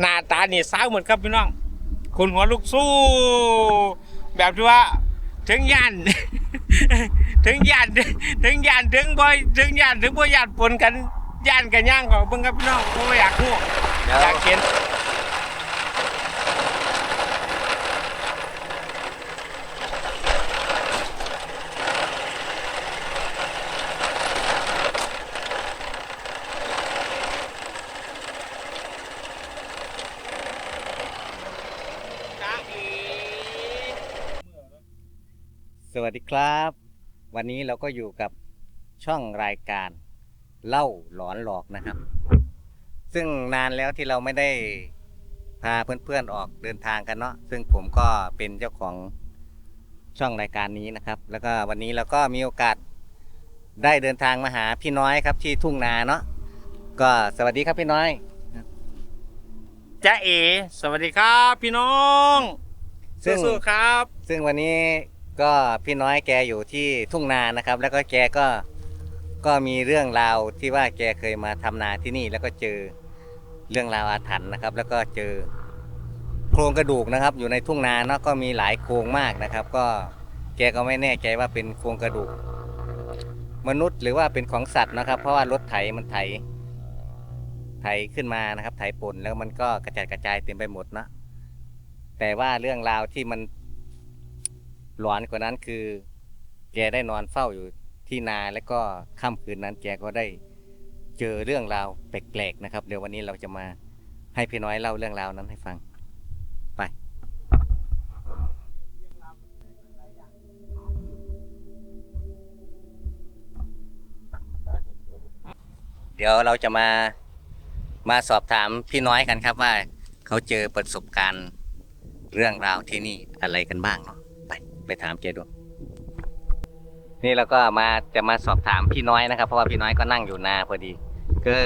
หน้าตานี่สาวเหมือนครับพี่น้องคนหัวลูกสู้ แบบที่ว่าถึงยันถึงยันถึงยันถึงบ่ถึงยันถึงบ่ยันปนกันยันกันย่างของเบิ่งครับพี่น้องผมอยากรู้เดี๋ยวอยากเห็น ส วัสดีครับ วันนี้เราก็อยู่กับช่องรายการเล่าหลอนหลอกนะครับ ซึ่งนานแล้วที่เราไม่ได้พาเพื่อนๆออกเดินทางกันเนาะซึ่งผมก็เป็นเจ้าของช่องรายการนี้นะครับ แล้วก็วันนี้เราก็มีโอกาสได้เดินทางมาหาพี่น้อยครับที่ทุ่งนาเนาะก็สวัสดีครับพี่น้อยจ้าเอ สวัสดีครับ พี่น้องซึ่งสู้ๆครับ ซึ่งวันนี้ ก็พี่น้อยแกอยู่ที่ทุ่งนานะครับ แล้วก็แกก็ก็มีเรื่องราวที่ว่าแกเคยมาทำนาที่นี่แล้วก็เจอเรื่องราวอาถรรพ์นะครับ แล้วก็เจอโครงกระดูกนะครับ อยู่ในทุ่งนาเนาะก็มีหลายโครงมากนะครับ ก็แกก็ไม่แน่ใจว่าเป็นโครงกระดูก มนุษย์หรือว่าเป็นของสัตว์นะครับ เพราะว่ารถไถมันไถ ไถขึ้นมานะครับ ไถปนแล้วมันก็กระจัดกระจายเต็มไปหมดนะแต่ว่าเรื่องราวที่มัน หลอนกว่านั้นคือ แกได้นอนเฝ้าอยู่ที่นาแล้วก็ค่ำคืนนั้น แกก็ได้เจอเรื่องราวแปลกๆนะครับ เดี๋ยววันนี้เราจะมาให้พี่น้อยเล่าเรื่องราวนั้นให้ฟังไป เดี๋ยวเราจะมามาสอบถามพี่น้อยกันครับว่า เขาเจอประสบการณ์เรื่องราวที่นี่อะไรกันบ้างเนาะ ไปถามเจดูนี่เราก็มาจะมาสอบถามพี่น้อยนะครับ เพราะว่าพี่น้อยก็นั่งอยู่นาพอดีคือ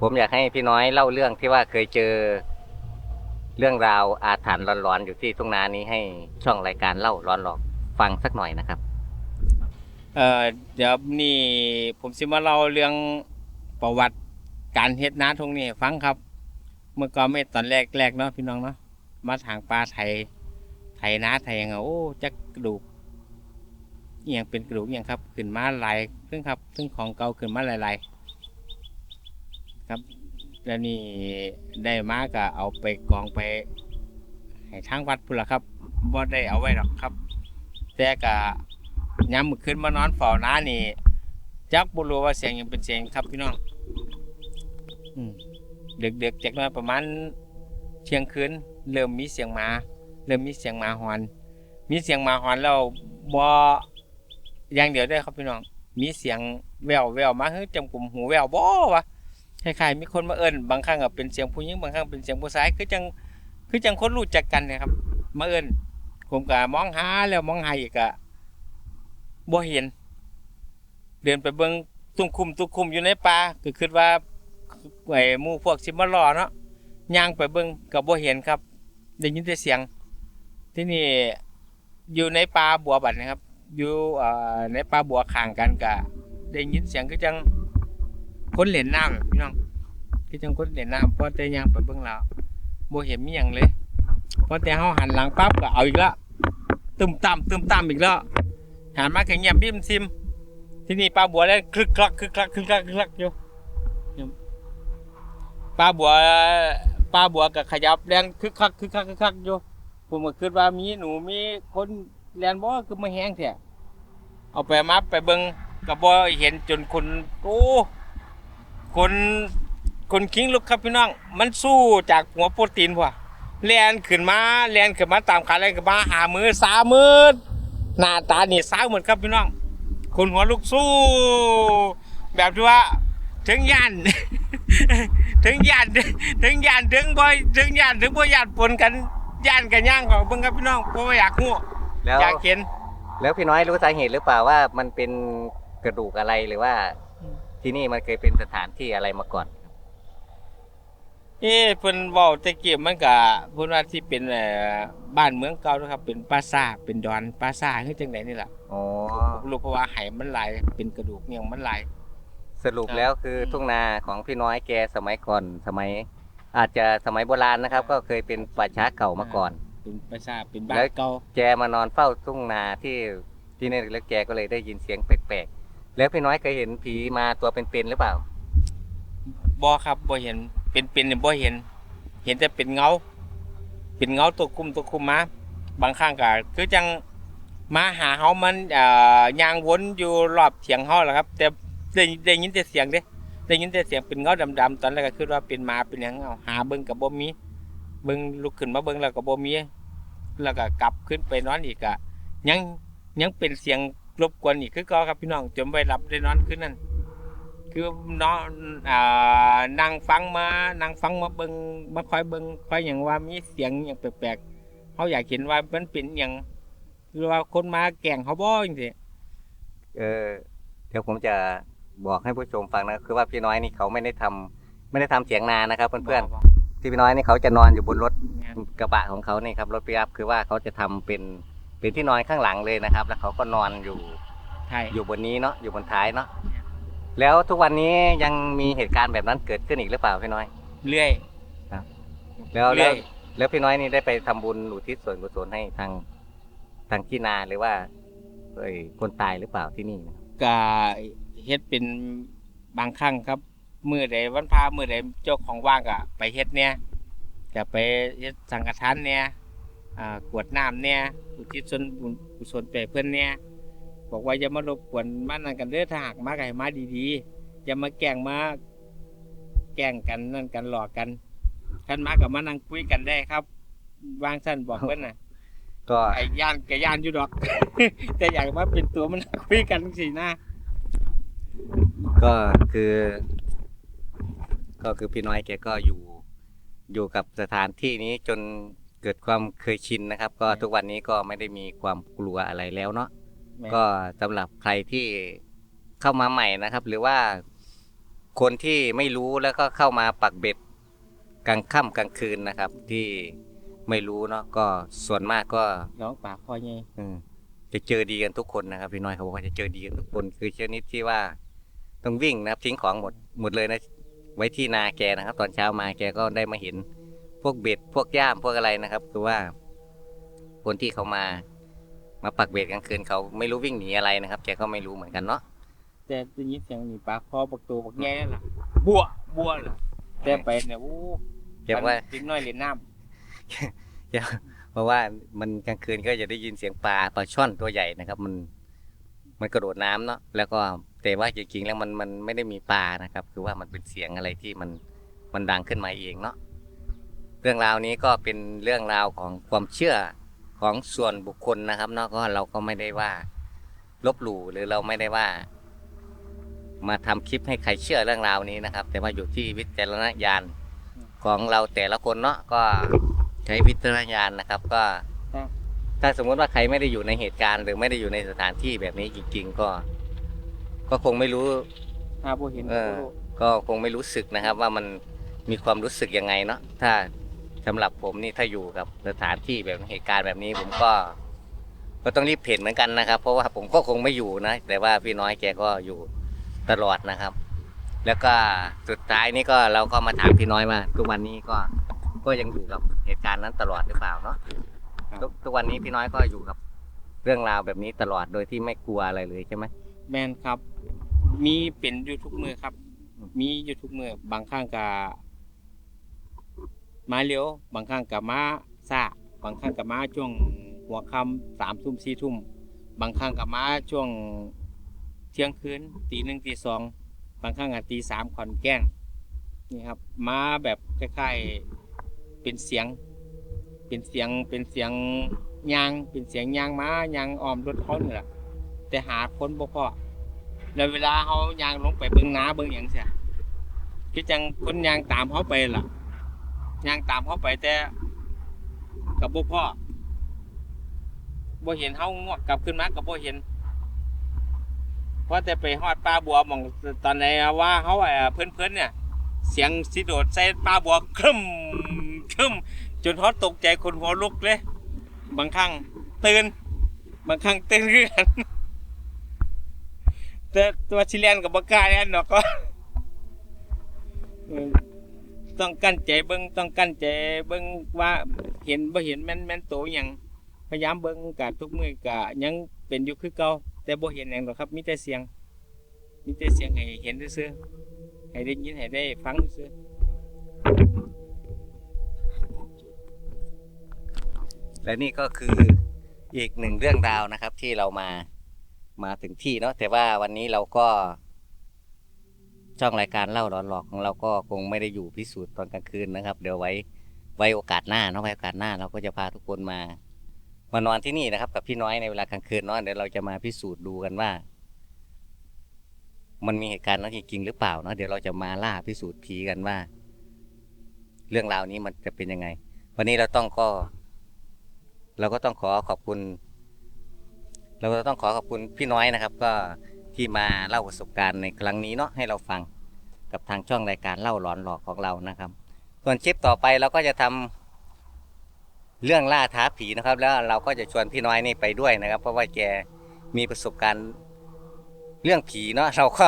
ผมอยากให้พี่น้อยเล่าเรื่องที่ว่าเคยเจอ เรื่องราวอาถรรพ์ร้อนๆอยู่ที่ทุ่งนานี้ให้ช่องรายการเล่าร้อนหลอกฟังสักหน่อยนะครับเอ่อเดี๋ยวนี่ผมสิมาเล่าเรื่องประวัติการเฮ็ดนาทุ่งนี่ให้ฟังครับ เมื่อก่อนไม่ตอนแรกแรกเนาะพี่น้องเนาะมาทางปลาไทย ไทยนาไทยยังไงโอ้จักกระดูกอย่างเป็นกระดูกอย่างครับขึ้นมาหลายซึ่งครับ ซึ่งของเก่าขึ้นมาหลายๆครับ แล้วนี่ได้มาก็เอาไปกองไปให้ทางวัดพุ่นละครับบ่ได้เอาไว้หรอกครับ แต่ก็ย้ำมือขึ้นมานอนเฝ้าน้านี่จักบ่รู้ว่าเสียงยังเป็นเสียงครับพี่น้องอืมดึกๆจักหน่อยประมาณเที่ยงคืนเริ่มมีเสียงหมา เริ่มมีเสียงหมาหอน มีเสียงหมาหอนแล้วบ่อย่างเดียวได้ครับพี่น้อง มีเสียงแววแววมาเฮ้ยจำกลุ่มหูแววบ่วะคล้ายๆมีคนมาเอิ้นบางครั้งก็เป็นเสียงผู้หญิงบางครั้งเป็นเสียงผู้ชายคือจังคือจังคนรู้จักกันนะครับ มาเอิ้นผมก็มองหาแล้วมองหาอีกก็บ่เห็น เดินไปเบิ่งตุ้มคุมตุ้มคุมอยู่ในป่าก็คิดว่าไอ้มูพวกสิมาล่อเนาะย่างไปเบิ่งก็บ่เห็นครับได้ยินแต่เสียง ที่นี่อยู่ในป่าบัวบัดนะครับ อยู่ในป่าบัวข้างกันก็ได้ยินเสียงคือจังคนเล่นน้ำพี่น้องคือจังคนเล่นน้ำพอแต่ย่างไปเบิ่งแล้วบ่เห็นมีหยังเลยพอแต่เฮาหันหลังปั๊บก็เอาอีกแล้วตึมต่ำตึมต่ำอีกแล้วหันมาก็เงียบบิ่มซิม ที่นี่ปลาบัวแล้วคลึกคลักคลึกคลักคลึกคลักคลึกคลักอยู่ปลาบัวปลาบัวก็ขยับแรงคึกคักคึกคักคึกคักอยู่ ผมก็คิดว่ามีหนูมีคนแลนบ่คือมาแห้งแท้เอาไปมาไปเบิ่งก็บ่เห็นจนคนโอ้คนคนคิงลุกครับพี่น้อง มันสู้จากหัวโปรตีนว่ะแลนขึ้นมาแลนขึ้นมาตามขาแลนขึ้นมาหามือสามมือหน้าตานี่สาวเหมือนครับพี่น้องคนหัวลูกสู้ แบบที่ว่าถึงยันถึงยันถึงยันถึงบ่ถึงยันถึงบ่ยันปนกัน ยันกันย่างของเบิ่งครับพี่น้องเพราะว่าอยากฮู้แล้วอยากเห็น แล้วพี่น้อยรู้สาเหตุหรือเปล่าว่ามันเป็นกระดูกอะไรหรือว่าอืมที่นี่มันเคยเป็นสถานที่อะไรมาก่อนเอ้เพิ่นเว้าแตะกี้มันก็เพิ่นว่าที่เป็นเอ่อบ้านเมืองเก่านะครับ เป็นปราสาทเป็นดอนปราสาทคือจังไดนี่ล่ะอ๋อบ่รู้เพราะว่าไหมันหลายเป็นกระดูกเนี่ยมันหลายสรุปแล้วคือทุ่งนาของพี่น้อยแกสมัยก่อนสมัย อาจจะสมัยโบราณนะครับ ก็เคยเป็นป่าช้าเก่ามาก่อน เป็นประชาเป็นบ้าแล้นวเก่าแกมานอนเฝ้าทุ่งนาที่ที่นี่แล้วแกก็เลยได้ยินเสียงแปลกๆแล้วพี่น้อยเคยเห็นผีมาตัวเป็นๆหรือเปล่า บ่ครับบ่เห็นเป็นเป็นเนี่ยบ่เห็น เห็นแต่เป็นเงา เป็นเงาตัวคุมตัวคุมมาบางครั้งก็คือจังมาหาเฮามันเอ่อย่างวนอยู่รอบเถียงเฮาแหละครับ แต่ได้ได้ยินแต่เสียงเด้ ได้ยินแต่เสียงเป็นเงาดำๆตอนแรกก็คิดว่าเป็นหมาเป็นหยังเอาหาเบิ่งก็บ่มีเบิ่งลุกขึ้นมาเบิ่งแล้วก็บ่มีแล้วก็กลับขึ้นไปนอนอีกก็ยังยังเป็นเสียงรบกวนอีกคือก็ครับพี่น้องจนไปรับได้นอนคืนนั้นคือนอนอ่านั่งฟังมานั่งฟังมาเบิงมาคอยเบิงคอยอย่างว่ามีเสียงอย่างแปลกๆเขาอยากเห็นว่ามันเป็นอย่างหรือว่าคนมาแกล้งเขาบ่จริงเออเดี๋ยวผมจะ บอกให้ผู้ชมฟังนะคือว่าพี่น้อยนี่เขาไม่ได้ทำไม่ได้ทำเสียงนานะครับๆเพื่อนบ่ๆที่พี่น้อยนี่เขาจะนอนอยู่บนรถแม่นกระบะของเขานี่ครับรถปิกอัพคือว่าเขาจะทำเป็นเป็นที่นอนข้างหลังเลยนะครับ แล้วเขาก็นอนอยู่ใช่อยู่บนนี้เนาะอยู่บนท้ายเนาะแล้วทุกวันนี้ยังมีเหตุการณ์แบบนั้นเกิดขึ้นอีกหรือเปล่าพี่น้อย เรื่อยแล้วเรื่แล้อวยแล้วพี่น้อยนี่ได้ไปทำบุญอุทิศส่วนกุศลให้ทางทางที่นาหรือว่าเอ้ยคนตายหรือเปล่าที่นี่นะครับก็ เฮ็ดเป็นบางครั้งครับมื้อใดวันพามื้อใดเจ้าของว่างก็ไปเฮ็ดเนี่ยก็ไปเฮ็ดสังฆทานเนี่ยอ่ากรวดน้ำเนี่ยอุทิศส่วนบุญกุศลไปเพิ่นเนี่ยบอกว่าอย่ามารบกวนมานั่นกันเด้อถ้าหากมาไก่มาดีๆอย่ามาแกล้งมาแกล้งกันนั่นกันหลอกกันคันมากับมานั่งคุยกันได้ครับวางสั้นบอกเพิ่นน่ะก็ไอ้ย่านกับย่านอยู่ดอก แต่อยากมาเป็นตัวมันงคุยกันสินะ ก็คือ ก็คือพี่น้อยแกก็อยู่อยู่กับสถานที่นี้จนเกิดความเคยชินนะครับ ก็ทุกวันนี้ก็ไม่ได้มีความกลัวอะไรแล้วเนาะก็สำหรับใครที่เข้ามาใหม่นะครับ หรือว่าคนที่ไม่รู้แล้วก็เข้ามาปักเบ็ดกลางค่ำกลางคืนนะครับ ที่ไม่รู้เนาะก็ส่วนมากก็น้องป่าคอใหญ่อืมจะเจอดีกันทุกคนนะครับพี่น้อยเขาบอกว่าจะเจอดีกันทุกคน คือชนิดที่ว่า ต้องวิ่งนะครับทิ้งของหมดหมดเลยนะ ไว้ที่นาแกนะครับ ตอนเช้ามาแกก็ได้มาเห็น พวกเบ็ดพวกย่ามพวกอะไรนะครับ คือว่า คนที่เขามามาปักเบ็ดกลางคืนเขาไม่รู้วิ่งหนีอะไรนะครับ แกก็ไม่รู้เหมือนกันเนาะแต่ได้ยินเสียงนี่ปลาคอปักตัวปักใหญ่นั่นล่ะบัวบัวล่ะแต่ไปเนี่ยโอ้แกว่าเด็กน้อยเล่นน้เพราะว่ามันกลางคืนก็จะได้ยินเสียงปลาปลาช่อนตัวใหญ่นะครับ มันมันกระโดดน้ำเนาะแล้วก็ แต่ว่าจริงๆแล้วมันมันไม่ได้มีปลานะครับ คือว่ามันเป็นเสียงอะไรที่มันมันดังขึ้นมาเองเนาะเรื่องราวนี้ก็เป็นเรื่องราวของความเชื่อของส่วนบุคคลนะครับเนาะก็เราก็ไม่ได้ว่าลบหลู่หรือเราไม่ได้ว่า มาทำคลิปให้ใครเชื่อเรื่องราวนี้นะครับ แต่ว่าอยู่ที่วิจารณญาณของเราแต่ละคนเนาะก็ใช้วิจารณญาณนะครับ ก็ ถ้าสมมติว่าใครไม่ได้อยู่ในเหตุการณ์ หรือไม่ได้อยู่ในสถานที่แบบนี้จริงๆก็ ก็คงไม่รู้ำหาบ่เห็นเอบ่อรู้ก็คงไม่รู้สึกนะครับ ว่ามันมีความรู้สึกยังไงเนาะถ้าสำหรับผมนี่ถ้าอยู่กับสถานที่แบบเหตุการณ์แบบนี้ผมก็ ก็ต้องรีบเพ่นเหมือนกันนะครับ เพราะว่าผมก็คงไม่อยู่นะแต่ว่าพี่น้อยแกก็อยู่ตลอดนะครับ แล้วก็สุดท้ายนี่ก็เราก็มาถามพี่น้อยว่าทุกวันนี้ก็ก็ยังอยู่กับเหตุการณ์นั้นตลอดหรือเปล่าเนาะทุกทุกวันนี้พี่น้อยก็อยู่กับเรื่องราวแบบนี้ตลอดโดยที่ไม่กลัวอะไรเลยใช่ไหม แมนครับ มีเป็นอยู่ทุกมือครับ มีอยู่ทุกมือบางครั้งก็มาเร็วบางครั้งก็มาซ่าบางครั้งก็มาช่วงหัวค่ำสามทุ่มสี่ทุ่มบางครั้งก็มาช่วงเที่ยงคืนตีหนึ่งตีสองบางครั้งก็ตีสามขอนแก่นนี่ครับมาแบบคล้ายๆเป็นเสียง เป็นเสียงเป็นเสียงยางเป็นเสียงยางม้ายางอ้อมรถเขาเนี่ยแหละ แต่หาคนบ่พอแล้วเวลาเขายางลงไปเบิ่งน้าเบิ่งอย่างเสียคือจังคนยางตามเขาไปล่ะยางตามเขาไปแต่กับบ่พ่อบ่เห็นเขางวกกลับขึ้นมากับบ่เห็นเพราะแต่ไปฮอดปลาบัวมองตอนไหนว่าเขาเอ่อเพิ่อนๆเนี่ย เสียงสิโดดใส่ปลาบัวครึมครึมจนเขาตกใจคนหัวลุกเลย บางครั้งตื่น บางครั้งตื่นคือกัน แต่ตัวชิเลียนกับบกล้าเนี่ยเนาะก็ต้องกั้นใจเบิ่งต้องกั้นใจเบิ่งว่าเห็นบ่เห็นแม่นแม่นโตหยังพยายามเบิ่งกะทุกมือกะยังเป็นอยู่คือเก่าแต่บ่เห็นหยังหรอกครับมีแต่เสียงมีแต่เสียงให้เห็นซื่อให้ได้ยินให้ได้ฟังซื่อและนี่ก็คืออีกหนึ่งเรื่องราวนะครับที่เรามา มาถึงที่เนาะแต่ว่าวันนี้เราก็ช่องรายการเล่าหลอนหลอกของเราก็คงไม่ได้อยู่พิสูจน์ตอนกลางคืนนะครับ เดี๋ยวไว้ไว้โอกาสหน้าเนาะไว้โอกาสหน้าเราก็จะพาทุกคนมามานอนที่นี่นะครับ กับพี่น้อยในเวลากลางคืนเนาะเดี๋ยวเราจะมาพิสูจน์ดูกันว่า มันมีเหตุการณ์นั้นจริงๆหรือเปล่าเนาะเดี๋ยวเราจะมาล่าพิสูจน์ผีกันว่า เรื่องราวนี้มันจะเป็นยังไง วันนี้เราต้องก็ เราก็ต้องขอขอบคุณ เราก็ต้องขอขอบคุณพี่น้อยนะครับ ก็ที่มาเล่าประสบการณ์ในครั้งนี้เนาะให้เราฟังกับทางช่องรายการเล่าหลอนหลอกของเรานะครับ ส่วนคลิปต่อไปเราก็จะทำเรื่องล่าท้าผีนะครับ แล้วเราก็จะชวนพี่น้อยนี่ไปด้วยนะครับ เพราะว่าแกมีประสบการณ์เรื่องผีเนาะเราก็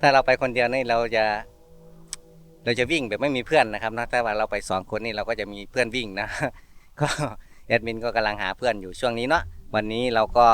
ถ้าเราไปคนเดียวนี่เราจะ เราจะวิ่งแบบไม่มีเพื่อนนะครับนะแต่ว่าเราไปสองคนนี่เราก็จะมีเพื่อนวิ่งนะก็แอดมินก็กำลังหาเพื่อนอยู่ช่วงนี้เนาะวันนี้เราก็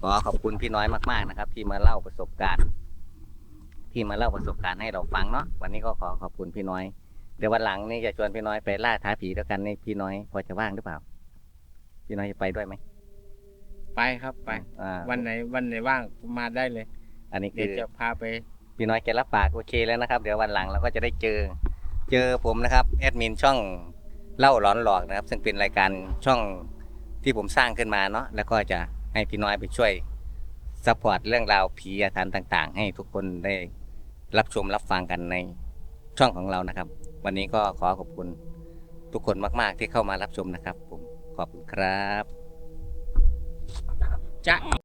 ขอขอบคุณพี่น้อยมาก ๆนะครับ ที่มาเล่าประสบการณ์ ที่มาเล่าประสบการณ์ให้เราฟังเนาะวันนี้ก็ขอขอบคุณพี่น้อยเดี๋ยววันหลังนี่จะชวนพี่น้อยไปล่าท้าผีด้วยกันนี่พี่น้อยพอจะว่างหรือเปล่า พี่น้อยจะไปด้วยไหมๆไปครับไป อ่าวันไหนวันไหนว่างมาได้เลย อันนี้เดี๋คืยวอ จะพาไป พี่น้อยแกรับปากโอเคแล้วนะครับ เดี๋ยววันหลังเราก็จะได้เจอ เจอผมนะครับแอดมินช่องเล่าหลอนหลอกนะครับ ซึ่งเป็นรายการช่องที่ผมสร้างขึ้นมาเนาะแล้วก็จะ ให้พี่น้อยไปช่วยสปอร์ตเรื่องราวผีอาถรรพ์ต่าง ๆ ให้ทุกคนได้รับชมรับฟังกันในช่องของเรานะครับ วันนี้ก็ขอขอบคุณทุกคนมาก ๆ ที่เข้ามารับชมนะครับ ผมขอบคุณครับ จะ